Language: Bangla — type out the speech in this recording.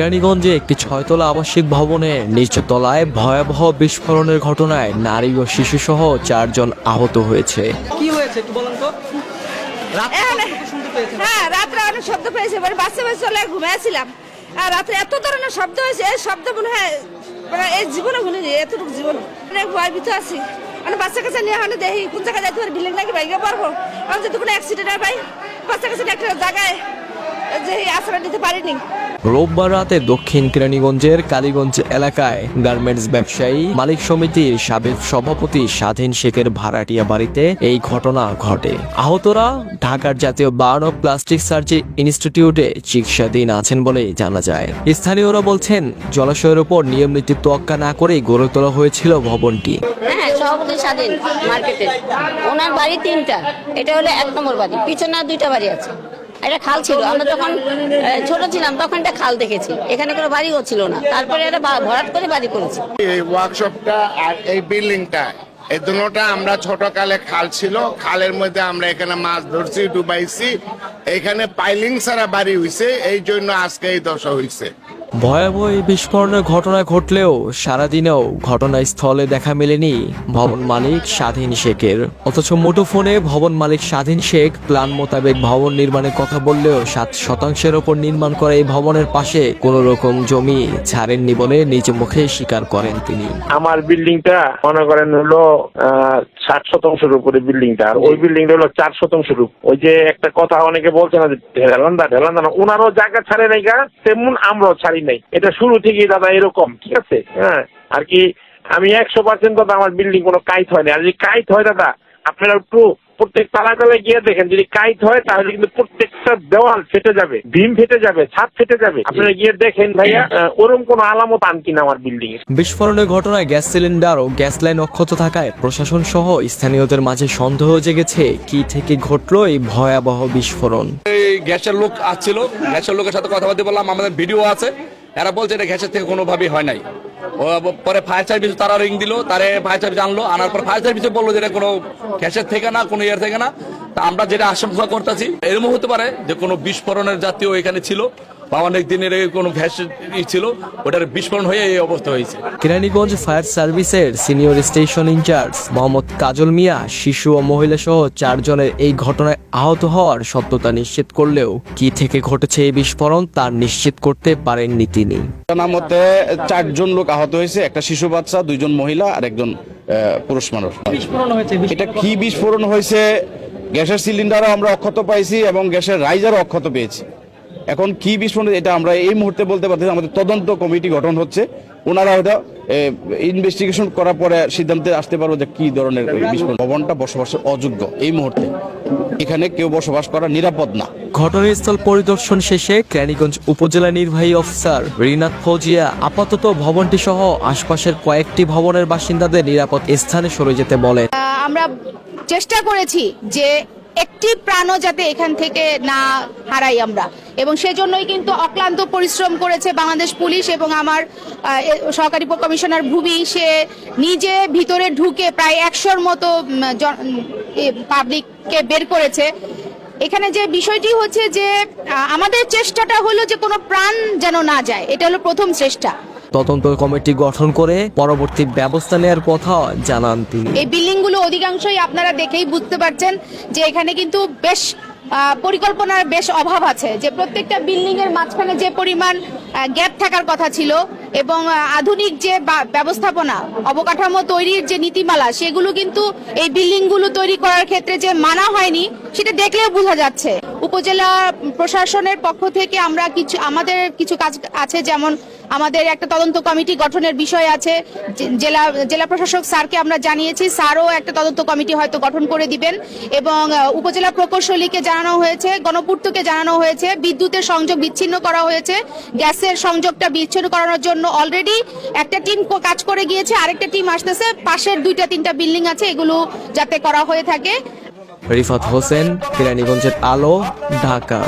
কেরানীগঞ্জে একটি ছয়তলা আবাসিক ভবনের নিচতলায় ভয়াবহ বিস্ফোরণের ঘটনায় নারী ও শিশুসহ চারজন আহত হয়েছে। কি হয়েছে একটু বলেন তো? হ্যাঁ রাত্রে অনেক শব্দ পেয়েছি এবার বাচ্চা বাচ্চা চলে ঘুমিয়েছিলাম। আর রাত্রে এত ধরনের শব্দ হয়েছে এই শব্দ মনে হয় মানে এই জীবনে শুনিনি এতটুকু জীবন অনেক ভয় ভীত আছি। মানে বাচ্চা কাছে নিয়ে হলে দেখি কোন জায়গায় যাইতে পারি বিল্ডিং নাকি বাইকে পারব আমি যদি কোনো অ্যাক্সিডেন্ট পাই বাচ্চা কাছে একটা জায়গায় যে আশ্রয় নিতে পারিনি। রোববার রাতে দক্ষিণ কেরানীগঞ্জের কালীগঞ্জ এলাকায় গার্মেন্টস ব্যবসায়ী, মালিক সমিতির সাবেক সভাপতি স্বাধীন শেখের ভাড়াটিয়া বাড়িতে এই ঘটনা ঘটে। আহতরা ঢাকার জাতীয় বার্ন অফ প্লাস্টিক সার্জারি ইনস্টিটিউটে চিকিৎসাধীন আছেন বলে জানা যায়। স্থানীয়রা বলছেন, জলাশয়ের উপর নিয়ম নীতি তোয়াক্কা না করেই গড়ে তোলা হয়েছিল ভবনটি। হ্যাঁ সভাপতি স্বাধীন মার্কেটে ওনার বাড়ি তিনটা। এটা হলো এক নম্বর বাড়ি। পিছনে দুইটা বাড়ি আছে। এটা খাল ছিল। আমরা যখন ছোট ছিলাম তখন এটা খাল দেখেছি। এখানে কোনো বাড়িও ছিল না। তারপরে এটা ভরাট করে বাড়ি করেছি। এই ওয়ার্কশপটা আর এই বিল্ডিংটা এই দুটোটা আমরা ছোটকালে খাল ছিল। খালের মধ্যে আমরা এখানে মাছ ধরছি, ডুবাইছি। এখানে পাইলিং ছাড়া বাড়ি হইছে। এই জন্য আজকে এই দশা হইছে। ভয়াবহ এই বিস্ফোরণের ঘটনা ঘটলেও সারাদিনেও ঘটনাস্থলে দেখা মেলেনি ভবন মালিক স্বাধীন শেখের। অথচ মুঠোফোনে ভবন মালিক স্বাধীন শেখ প্ল্যান মোতাবেক ভবন নির্মাণের কথা বললেও সাত শতাংশের ওপর নির্মাণ করা এই ভবনের পাশে কোনো রকম জমি ছাড়েননি বলে নিজ মুখে স্বীকার করেন তিনি। আমার বিল্ডিংটা মনে করেন হলো ষাট শতাংশের উপরে বিল্ডিংটা। আর ওই বিল্ডিংটা হলো চার শতাংশের উপর। ওই যে একটা কথা অনেকে বলছে না যে ঢেলান্দা ঢেলান্দা না ওনারও জায়গা ছাড়ে নাই গা তেমন আমরাও ছাড়ি নাই। এটা শুরু থেকেই দাদা এরকম, ঠিক আছে? হ্যাঁ আর কি আমি একশো পার্সেন্ট দাদা আমার বিল্ডিং কোনো কাইট হয় না আর যদি কাইট হয় দাদা, আপনারা একটু প্রত্যেক তালা তালায় গিয়ে দেখেন, যদি কাইট হয় তাহলে কিন্তু প্রত্যেকটা দেওয়াল ফেটে যাবে ভীম ফেটে যাবে ছাদ ফেটে যাবে। আপনারা গিয়ে দেখেন ভাইয়া আহ, ওরকম কোনো আলামত আনকি না আমার বিল্ডিং এ। বিস্ফোরণের ঘটনায় গ্যাস সিলিন্ডার ও গ্যাস লাইন অক্ষত থাকায় প্রশাসন সহ স্থানীয়দের মাঝে সন্দেহ জেগেছে কি থেকে ঘটলো এই ভয়াবহ বিস্ফোরণ? এই গ্যাসের লোক আসছিল গ্যাসের লোকের সাথে কথা বলতে বললাম আমাদের ভিডিও আছে এরা বলছে এটা গ্যাসের থেকে কোনোভাবেই হয় নাই। পরে ফায়ার সার্ভিস তারা রিং দিল, তারে ফায়ার সার্ভিস আনলো, আনার পর ফায়ার সার্ভিসে বলল যেটা কোনো গ্যাসের থেকে না, কোনো ইয়ার থেকে না। তা আমরা যেটা আশঙ্কা করতেছি এরকম হতে পারে যে কোনো বিস্ফোরণের জাতীয় এখানে ছিল। বা অনেক দিনের কোনো গ্যাস ছিল ওটার বিস্ফোরণ হয়ে এই অবস্থা হয়েছে। কেরানীগঞ্জ ফায়ার সার্ভিসের senior station in charge Mohammad Kajal Mia শিশু ও মহিলা সহ চারজনের এই ঘটনায় আহত হওয়ার সত্যতা নিশ্চিত করলেও কি থেকে ঘটেছে এই বিস্ফোরণ তা নিশ্চিত করতে পারেননি তিনি। ঘটনার মধ্যে চারজন লোক আহত হয়েছে একটা শিশু বাচ্চা দুইজন মহিলা আর একজন আহ, পুরুষ মানুষ। বিস্ফোরণ হয়েছে? এটা কি বিস্ফোরণ হয়েছে? গ্যাসের সিলিন্ডারও আমরা অক্ষত পাইছি এবং গ্যাসের রাইজারও অক্ষত পেয়েছি। এখন কি বিস্ফোরণ এটা আমরা এই মুহূর্তে বলতে পারছি আমাদের তদন্ত কমিটি গঠন হচ্ছে। ওনারা হয়তো ইনভেস্টিগেশন করার পরে সিদ্ধান্তে আসতে পারব যে কি ধরনের বিস্ফোরণ। ভবনটা বসবাসের অযোগ্য এই মুহূর্তে। এখানে কেউ বসবাস করা নিরাপদ না। ঘটনাস্থল পরিদর্শন শেষে কেরানীগঞ্জ উপজেলা নির্বাহী অফিসার রিনাথ ফৌজিয়া আপাতত ভবনটি সহ আশপাশের কয়েকটি ভবনের বাসিন্দাদের নিরাপদ স্থানে সরে যেতে বলেন। আমরা চেষ্টা করেছি যে একটি প্রাণও যাতে এখান থেকে না হারাই আমরা। এবং সেজন্যই কিন্তু অক্লান্ত পরিশ্রম করেছে বাংলাদেশ পুলিশ এবং আমার সহকারী কমিশনার ভুবি। সে নিজে ভিতরে ঢুকে প্রায় একশোর মতো পাবলিককে বের করেছে। এখানে যে বিষয়টি হচ্ছে যে আমাদের চেষ্টাটা হলো যে কোনো প্রাণ যেন না যায়। এটা হলো প্রথম চেষ্টা। তদন্ত কমিটি গঠন করে পরবর্তী ব্যবস্থা নেওয়ার কথা জানান তিনি। এই বিল্ডিংগুলো অধিকাংশই আপনারা দেখেই বুঝতে পারছেন যে এখানে কিন্তু বেশ পরিকল্পনার বেশ অভাব আছে যে প্রত্যেকটা বিল্ডিং এর মাঝখানে যে পরিমাণ থাকার কথা ছিল এবং আধুনিক যে ব্যবস্থাপনা, অবকাঠামো তৈরির যে নীতিমালা, সেগুলো কিন্তু এই বিল্ডিংগুলো তৈরি করার ক্ষেত্রে যে মানা হয়নি, সেটা দেখলেও বোঝা যাচ্ছে। উপজেলা প্রশাসনের পক্ষ থেকে আমরা কিছু, আমাদের কিছু কাজ আছে, যেমন আমাদের একটা তদন্ত কমিটি গঠনের বিষয় আছে। জেলা জেলা প্রশাসক স্যারকে আমরা জানিয়েছি, স্যারও একটা তদন্ত কমিটি হয়তো গঠন করে দিবেন এবং উপজেলা প্রকৌশলীকে জানানো হয়েছে, গণপূর্তকে জানানো হয়েছে, বিদ্যুতের সংযোগ বিচ্ছিন্ন করা হয়েছে, গ্যাসের সংযোগটা বিচ্ছিন্ন করানোর জন্য অলরেডি একটা টিম কাজ করে গিয়েছে, আরেকটা টিম আসতেছে, পাশের দুইটা, তিনটা বিল্ডিং আছে, এগুলো যাতে করা হয়ে থাকে। রিফাত হোসেন, কেরানীগঞ্জের আলো, ঢাকা।